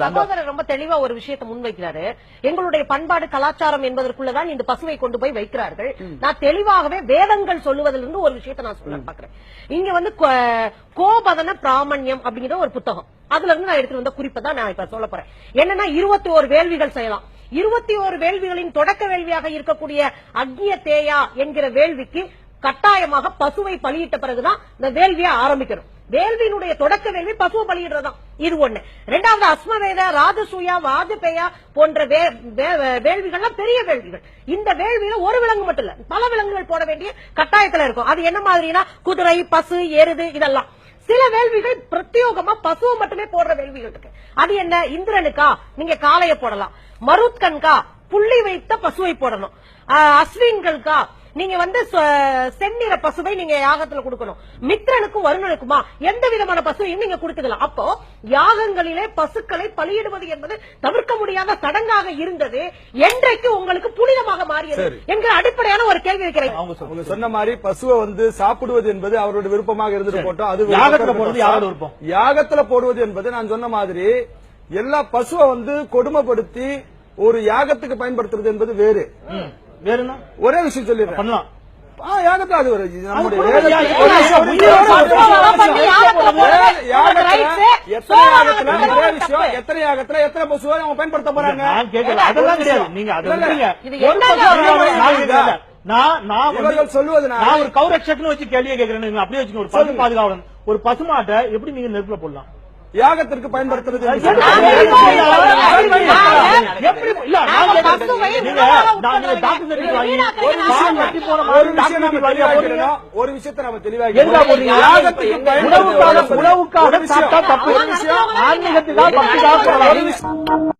சகோதரர் ரொம்ப தெளிவா ஒரு விஷயத்தை முன்வைக்கிறாரு. எங்களுடைய பண்பாடு கலாச்சாரம் என்பதற்குள்ளதான் இந்த பசுவை கொண்டு போய் வைக்கிறார்கள். நான் தெளிவாகவே வேதங்கள் சொல்லுவதிலிருந்து ஒரு விஷயத்தை நான் சொல்ல பாக்குறேன் இங்க வந்து கோபதன பிராமணியம் அப்படிங்கிற ஒரு புத்தகம். அதுல இருந்து நான் எடுத்துட்டு வந்த குறிப்பை தான் நான் இப்ப சொல்ல போறேன். என்னன்னா இருபத்தி ஒரு வேள்விகள் செய்யலாம். இருபத்தி ஒரு வேள்விகளின் தொடக்க வேள்வியாக இருக்கக்கூடிய அக்னிய தேயா என்கிற வேள்விக்கு கட்டாயமாக பசுவை பலியிட்ட பிறகுதான் இந்த வேள்வியை ஆரம்பிக்கணும். வேள்வியினுடைய தொடக்க வேள்வி பசுவை பலியிடுறதுதான். இது ஒண்ணு. ரெண்டாவது அஸ்மவேத ராஜசூயா வாஜபேயா போன்ற வே- வே- வேள்விகள்லாம் பெரிய வேள்விகள். இந்த வேள்வியில ஒரு விலங்கு மட்டும் இல்ல பல விலங்குகள் போட வேண்டிய கட்டாயத்துல இருக்கும். அது என்ன மாதிரினா குதிரை பசு எருது இதெல்லாம். சில வேள்விகள் பிரத்யோகமா பசுவை மட்டுமே போடுற வேள்விகள் இருக்கு. அது என்ன? இந்திரனுக்கா? நீங்க காளைய போடலாம். மருத்கன்கா? புள்ளி வைத்த பசுவை போடணும். ஆஹ் அஸ்வின்களுக்கா நீங்க வந்து செந்நிற பசுவை நீங்க யாகத்துல கொடுக்கணும். மித்ரனுக்கும் வருணனுக்குமா? எந்த விதமான பசுவையும் நீங்க கொடுத்துக்கலாம் அப்போ யாகங்களிலே பசுக்களை பலியிடுவது என்பது தவிர்க்க முடியாத சடங்காக இருந்தது. என்றைக்கு உங்களுக்கு புனிதமாக மாறியது. என்கிற அடிப்படையான ஒரு கேள்வி வைக்கிறேன். அவங்க சொன்ன மாதிரி பசுவை வந்து சாப்பிடுவது என்பது அவரோட விருப்பமாக இருந்துட்டு போட்டோம். அது யாகத்துல இருக்கட்டும். யாரோட விருப்பம்? யாகத்துல போடுவது என்பது நான் சொன்ன மாதிரி எல்லா பசுவை வந்து கொடுமைப்படுத்தி ஒரு யாகத்துக்கு பயன்படுத்துறது என்பது வேறு. ம். வேறுனா ஒரே விஷயம் சொல்லிடுறேன் பண்ணலாம் ஆ, யாகத்துல அது ஒரு நம்முடைய எத்தனை யாகத்துல. எத்தனை யாகத்துல எத்தனை பசுவை அவங்க பயன்படுத்த போறாங்க அதெல்லாம் கிடையாது நீங்க அதை இல்ல, இல்ல. விட்டுருங்க. இது ஒரு என்னங்க பக்கம் ஒரு நான். நான் சொல்லுவதனால- நான் ஒரு கௌரக்ஷக்னு வச்சு கேள்வியை கேட்கிறேன் நீங்க அப்படியே வச்சுக்கோங்க ஒரு பசு. பாதுகாவலன் ஒரு பசுமாட்டை எப்படி நீங்க நெருப்புல போடலாம் யாகத்திற்கு பயன்படுத்துறது ஒரு விஷயத்தை நம்ம? தெளிவாக உணவுக்காக உணவுக்காக ஒரு விஷயம். சாப்பிட்டா தப்பு. ஆன்மீகத்துக்காக